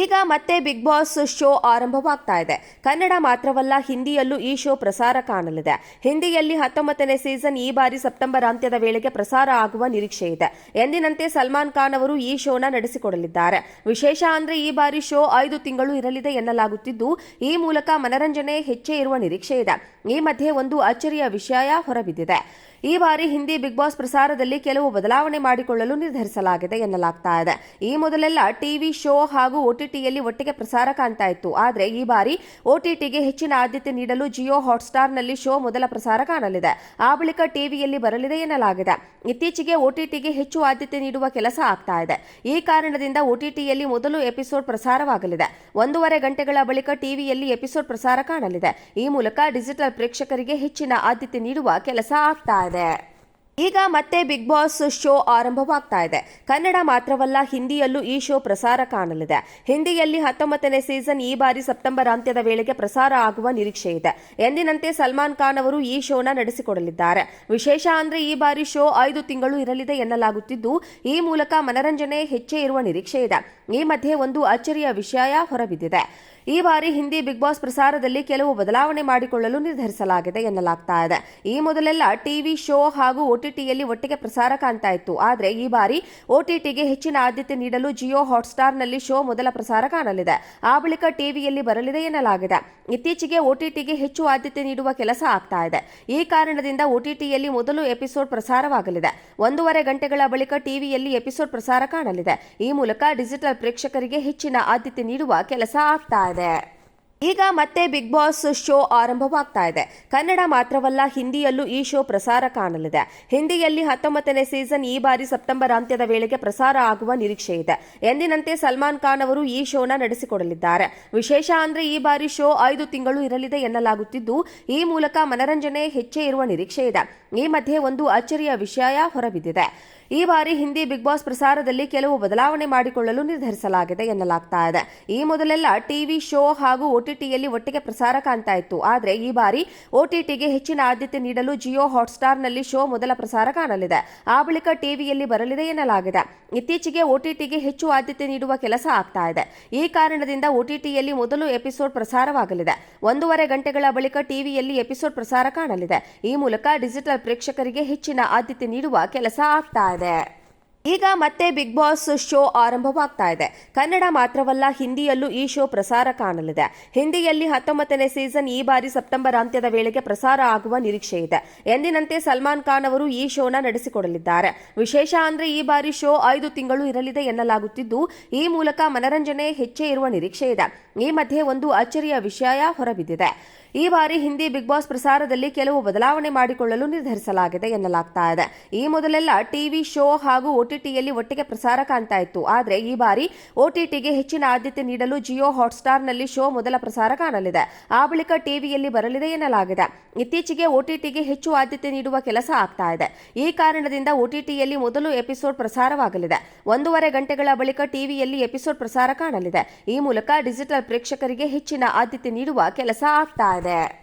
ಈಗ ಮತ್ತೆ big boss show ಆರಂಭವಾಗ್ತಾ ಇದೆ. ಕನ್ನಡ ಮಾತ್ರವಲ್ಲ, ಹಿಂದಿಯಲ್ಲೂ ಈ ಶೋ ಪ್ರಸಾರ ಕಾಣಲಿದೆ. ಹಿಂದಿಯಲ್ಲಿ ಹತ್ತೊಂಬತ್ತನೇ ಸೀಸನ್ ಈ ಬಾರಿ ಸೆಪ್ಟೆಂಬರ್ ಅಂತ್ಯದ ವೇಳೆಗೆ ಪ್ರಸಾರ ಆಗುವ ನಿರೀಕ್ಷೆ ಇದೆ. ಎಂದಿನಂತೆ ಸಲ್ಮಾನ್ ಖಾನ್ ಅವರು ಈ ಶೋನ ನಡೆಸಿಕೊಡಲಿದ್ದಾರೆ. ವಿಶೇಷ ಅಂದ್ರೆ ಈ ಬಾರಿ ಶೋ ಐದು ತಿಂಗಳು ಇರಲಿದೆ ಎನ್ನಲಾಗುತ್ತಿದ್ದು, ಈ ಮೂಲಕ ಮನರಂಜನೆ ಹೆಚ್ಚೇ ಇರುವ ನಿರೀಕ್ಷೆ ಇದೆ. ಈ ಮಧ್ಯೆ ಒಂದು ಅಚ್ಚರಿಯ ವಿಷಯ ಹೊರಬಿದ್ದಿದೆ. ಈ ಬಾರಿ ಹಿಂದಿ ಬಿಗ್ ಬಾಸ್ ಪ್ರಸಾರದಲ್ಲಿ ಕೆಲವು ಬದಲಾವಣೆ ಮಾಡಿಕೊಳ್ಳಲು ನಿರ್ಧರಿಸಲಾಗಿದೆ ಎನ್ನಲಾಗ್ತಾ ಇದೆ. ಈ ಮೊದಲೆಲ್ಲ ಟಿವಿ, ಶೋ ಹಾಗೂ ಒಟಿಟಿಯಲ್ಲಿ ಒಟ್ಟಿಗೆ ಪ್ರಸಾರ ಕಾಣ್ತಾ ಇತ್ತು. ಆದರೆ ಈ ಬಾರಿ ಒಟಿಟಿಗೆ ಹೆಚ್ಚಿನ ಆದ್ಯತೆ ನೀಡಲು ಜಿಯೋ ಹಾಟ್ಸ್ಟಾರ್ನಲ್ಲಿ ಶೋ ಮೊದಲ ಪ್ರಸಾರ ಕಾಣಲಿದೆ. ಆ ಬಳಿಕ ಟಿವಿಯಲ್ಲಿ ಬರಲಿದೆ ಎನ್ನಲಾಗಿದೆ. ಇತ್ತೀಚೆಗೆ ಒಟಿಟಿಗೆ ಹೆಚ್ಚು ಆದ್ಯತೆ ನೀಡುವ ಕೆಲಸ ಆಗ್ತಾ ಇದೆ. ಈ ಕಾರಣದಿಂದ ಒಟಿಟಿಯಲ್ಲಿ ಮೊದಲು ಎಪಿಸೋಡ್ ಪ್ರಸಾರವಾಗಲಿದೆ. ಒಂದೂವರೆ ಗಂಟೆಗಳ ಬಳಿಕ ಟಿವಿಯಲ್ಲಿ ಎಪಿಸೋಡ್ ಪ್ರಸಾರ ಕಾಣಲಿದೆ. ಈ ಮೂಲಕ ಡಿಜಿಟಲ್ ಪ್ರೇಕ್ಷಕರಿಗೆ ಹೆಚ್ಚಿನ ಆದ್ಯತೆ ನೀಡುವ ಕೆಲಸ ಆಗ್ತಾ ಇದೆ. ಈಗ ಮತ್ತೆ ಬಿಗ್ ಬಾಸ್ ಶೋ ಆರಂಭವಾಗ್ತಾ ಇದೆ. ಕನ್ನಡ ಮಾತ್ರವಲ್ಲ, ಹಿಂದಿಯಲ್ಲೂ ಈ ಶೋ ಪ್ರಸಾರ ಕಾಣಲಿದೆ. ಹಿಂದಿಯಲ್ಲಿ ಹತ್ತೊಂಬತ್ತನೇ ಸೀಸನ್ ಈ ಬಾರಿ ಸೆಪ್ಟೆಂಬರ್ ಅಂತ್ಯದ ವೇಳೆಗೆ ಪ್ರಸಾರ ಆಗುವ ನಿರೀಕ್ಷೆ ಇದೆ. ಎಂದಿನಂತೆ ಸಲ್ಮಾನ್ ಖಾನ್ ಅವರು ಈ ಶೋನ ನಡೆಸಿಕೊಡಲಿದ್ದಾರೆ. ವಿಶೇಷ ಅಂದ್ರೆ ಈ ಬಾರಿ ಶೋ ಐದು ತಿಂಗಳು ಇರಲಿದೆ ಎನ್ನಲಾಗುತ್ತಿದ್ದು, ಈ ಮೂಲಕ ಮನರಂಜನೆ ಹೆಚ್ಚೇ ಇರುವ ನಿರೀಕ್ಷೆ ಇದೆ. ಈ ಮಧ್ಯೆ ಒಂದು ಅಚ್ಚರಿಯ ವಿಷಯ ಹೊರಬಿದ್ದಿದೆ. ಈ ಬಾರಿ ಹಿಂದಿ ಬಿಗ್ ಬಾಸ್ ಪ್ರಸಾರದಲ್ಲಿ ಕೆಲವು ಬದಲಾವಣೆ ಮಾಡಿಕೊಳ್ಳಲು ನಿರ್ಧರಿಸಲಾಗಿದೆ ಎನ್ನಲಾಗ್ತಾ ಇದೆ. ಈ ಮೊದಲೆಲ್ಲ ಟಿವಿ, ಶೋ ಹಾಗೂ ಒಟಿಟಿಯಲ್ಲಿ ಒಟ್ಟಿಗೆ ಪ್ರಸಾರ ಕಾಣ್ತಾ ಇತ್ತು. ಆದರೆ ಈ ಬಾರಿ ಒಟಿಟಿಗೆ ಹೆಚ್ಚಿನ ಆದ್ಯತೆ ನೀಡಲು ಜಿಯೋ ಹಾಟ್ಸ್ಟಾರ್ನಲ್ಲಿ ಶೋ ಮೊದಲ ಪ್ರಸಾರ ಕಾಣಲಿದೆ. ಆ ಬಳಿಕ ಟಿವಿಯಲ್ಲಿ ಬರಲಿದೆ ಎನ್ನಲಾಗಿದೆ. ಇತ್ತೀಚೆಗೆ ಒಟಿಟಿಗೆ ಹೆಚ್ಚು ಆದ್ಯತೆ ನೀಡುವ ಕೆಲಸ ಆಗ್ತಾ ಇದೆ. ಈ ಕಾರಣದಿಂದ ಒಟಿಟಿಯಲ್ಲಿ ಮೊದಲು ಎಪಿಸೋಡ್ ಪ್ರಸಾರವಾಗಲಿದೆ. ಒಂದೂವರೆ ಗಂಟೆಗಳ ಬಳಿಕ ಟಿವಿಯಲ್ಲಿ ಎಪಿಸೋಡ್ ಪ್ರಸಾರ ಕಾಣಲಿದೆ. ಈ ಮೂಲಕ ಡಿಜಿಟಲ್ ಪ್ರೇಕ್ಷಕರಿಗೆ ಹೆಚ್ಚಿನ ಆದ್ಯತೆ ನೀಡುವ ಕೆಲಸ ಆಗ್ತಾ ಇದೆ ಈಗ ಮತ್ತೆ ಬಿಗ್ ಬಾಸ್ ಶೋ ಆರಂಭವಾಗ್ತಾ ಇದೆ. ಕನ್ನಡ ಮಾತ್ರವಲ್ಲ, ಹಿಂದಿಯಲ್ಲೂ ಈ ಶೋ ಪ್ರಸಾರ ಕಾಣಲಿದೆ. ಹಿಂದಿಯಲ್ಲಿ ಹತ್ತೊಂಬತ್ತನೇ ಸೀಸನ್ ಈ ಬಾರಿ ಸೆಪ್ಟೆಂಬರ್ ಅಂತ್ಯದ ವೇಳೆಗೆ ಪ್ರಸಾರ ಆಗುವ ನಿರೀಕ್ಷೆ ಇದೆ. ಎಂದಿನಂತೆ ಸಲ್ಮಾನ್ ಖಾನ್ ಅವರು ಈ ಶೋನ ನಡೆಸಿಕೊಡಲಿದ್ದಾರೆ. ವಿಶೇಷ ಅಂದ್ರೆ ಈ ಬಾರಿ ಶೋ ಐದು ತಿಂಗಳು ಇರಲಿದೆ ಎನ್ನಲಾಗುತ್ತಿದ್ದು, ಈ ಮೂಲಕ ಮನರಂಜನೆ ಹೆಚ್ಚೇ ಇರುವ ನಿರೀಕ್ಷೆ ಇದೆ. ಈ ಮಧ್ಯೆ ಒಂದು ಅಚ್ಚರಿಯ ವಿಷಯ ಹೊರಬಿದ್ದಿದೆ. ಈ ಬಾರಿ ಹಿಂದಿ ಬಿಗ್ ಬಾಸ್ ಪ್ರಸಾರದಲ್ಲಿ ಕೆಲವು ಬದಲಾವಣೆ ಮಾಡಿಕೊಳ್ಳಲು ನಿರ್ಧರಿಸಲಾಗಿದೆ ಎನ್ನಲಾಗ್ತಾ ಇದೆ. ಈ ಮೊದಲೆಲ್ಲ ಟಿವಿ ಶೋ ಹಾಗೂ ಒಟಿಟಿಯಲ್ಲಿ ಒಟ್ಟಿಗೆ ಪ್ರಸಾರ ಕಾಣ್ತಾ ಇತ್ತು. ಆದರೆ ಈ ಬಾರಿ ಒಟಿಟಿಗೆ ಹೆಚ್ಚಿನ ಆದ್ಯತೆ ನೀಡಲು ಜಿಯೋ ಹಾಟ್ಸ್ಟಾರ್ನಲ್ಲಿ ಶೋ ಮೊದಲ ಪ್ರಸಾರ ಕಾಣಲಿದೆ. ಆ ಬಳಿಕ ಟಿವಿಯಲ್ಲಿ ಬರಲಿದೆ ಎನ್ನಲಾಗಿದೆ. ಇತ್ತೀಚೆಗೆ ಒಟಿಟಿಗೆ ಹೆಚ್ಚು ಆದ್ಯತೆ ನೀಡುವ ಕೆಲಸ ಆಗ್ತಾ ಇದೆ. ಈ ಕಾರಣದಿಂದ ಒಟಿಟಿಯಲ್ಲಿ ಮೊದಲು ಎಪಿಸೋಡ್ ಪ್ರಸಾರವಾಗಲಿದೆ. ಒಂದೂವರೆ ಗಂಟೆಗಳ ಬಳಿಕ ಟಿವಿಯಲ್ಲಿ ಎಪಿಸೋಡ್ ಪ್ರಸಾರ ಕಾಣಲಿದೆ. ಈ ಮೂಲಕ ಡಿಜಿಟಲ್ ಪ್ರೇಕ್ಷಕರಿಗೆ ಹೆಚ್ಚಿನ ಆದ್ಯತೆ ನೀಡುವ ಕೆಲಸ ಆಗ್ತಾ ಇದೆ. ಈಗ ಮತ್ತೆ ಬಿಗ್ ಬಾಸ್ ಶೋ ಆರಂಭವಾಗ್ತಾ ಇದೆ. ಕನ್ನಡ ಮಾತ್ರವಲ್ಲ, ಹಿಂದಿಯಲ್ಲೂ ಈ ಶೋ ಪ್ರಸಾರ ಕಾಣಲಿದೆ. ಹಿಂದಿಯಲ್ಲಿ ಹತ್ತೊಂಬತ್ತನೇ ಸೀಸನ್ ಈ ಬಾರಿ ಸೆಪ್ಟೆಂಬರ್ ಅಂತ್ಯದ ವೇಳೆಗೆ ಪ್ರಸಾರ ಆಗುವ ನಿರೀಕ್ಷೆ ಇದೆ. ಎಂದಿನಂತೆ ಸಲ್ಮಾನ್ ಖಾನ್ ಅವರು ಈ ಶೋನ ನಡೆಸಿಕೊಡಲಿದ್ದಾರೆ. ವಿಶೇಷ ಅಂದ್ರೆ ಈ ಬಾರಿ ಶೋ ಐದು ತಿಂಗಳು ಇರಲಿದೆ ಎನ್ನಲಾಗುತ್ತಿದ್ದು, ಈ ಮೂಲಕ ಮನರಂಜನೆ ಹೆಚ್ಚೇ ಇರುವ ನಿರೀಕ್ಷೆ ಇದೆ. ಈ ಮಧ್ಯೆ ಒಂದು ಅಚ್ಚರಿಯ ವಿಷಯ ಹೊರಬಿದ್ದಿದೆ. ಈ ಬಾರಿ ಹಿಂದಿ ಬಿಗ್ ಬಾಸ್ ಪ್ರಸಾರದಲ್ಲಿ ಕೆಲವು ಬದಲಾವಣೆ ಮಾಡಿಕೊಳ್ಳಲು ನಿರ್ಧರಿಸಲಾಗಿದೆ ಎನ್ನಲಾಗ್ತಾ ಇದೆ. ಈ ಮೊದಲೆಲ್ಲ ಟಿವಿ, ಶೋ ಹಾಗೂ ಒಟಿಟಿಯಲ್ಲಿ ಒಟ್ಟಿಗೆ ಪ್ರಸಾರ ಕಾಣ್ತಾ ಇತ್ತು. ಆದರೆ ಈ ಬಾರಿ ಒಟಿಟಿಗೆ ಹೆಚ್ಚಿನ ಆದ್ಯತೆ ನೀಡಲು ಜಿಯೋ ಹಾಟ್ಸ್ಟಾರ್ನಲ್ಲಿ ಶೋ ಮೊದಲ ಪ್ರಸಾರ ಕಾಣಲಿದೆ. ಆ ಬಳಿಕ ಟಿವಿಯಲ್ಲಿ ಬರಲಿದೆ ಎನ್ನಲಾಗಿದೆ. ಇತ್ತೀಚೆಗೆ ಒಟಿಟಿಗೆ ಹೆಚ್ಚು ಆದ್ಯತೆ ನೀಡುವ ಕೆಲಸ ಆಗ್ತಾ ಇದೆ. ಈ ಕಾರಣದಿಂದ ಒಟಿಟಿಯಲ್ಲಿ ಮೊದಲು ಎಪಿಸೋಡ್ ಪ್ರಸಾರವಾಗಲಿದೆ. ಒಂದೂವರೆ ಗಂಟೆಗಳ ಬಳಿಕ ಟಿವಿಯಲ್ಲಿ ಎಪಿಸೋಡ್ ಪ್ರಸಾರ ಕಾಣಲಿದೆ. ಈ ಮೂಲಕ ಡಿಜಿಟಲ್ ಪ್ರೇಕ್ಷಕರಿಗೆ ಹೆಚ್ಚಿನ ಆದ್ಯತೆ ನೀಡುವ ಕೆಲಸ ಆಗ್ತಾ ಇದೆ. that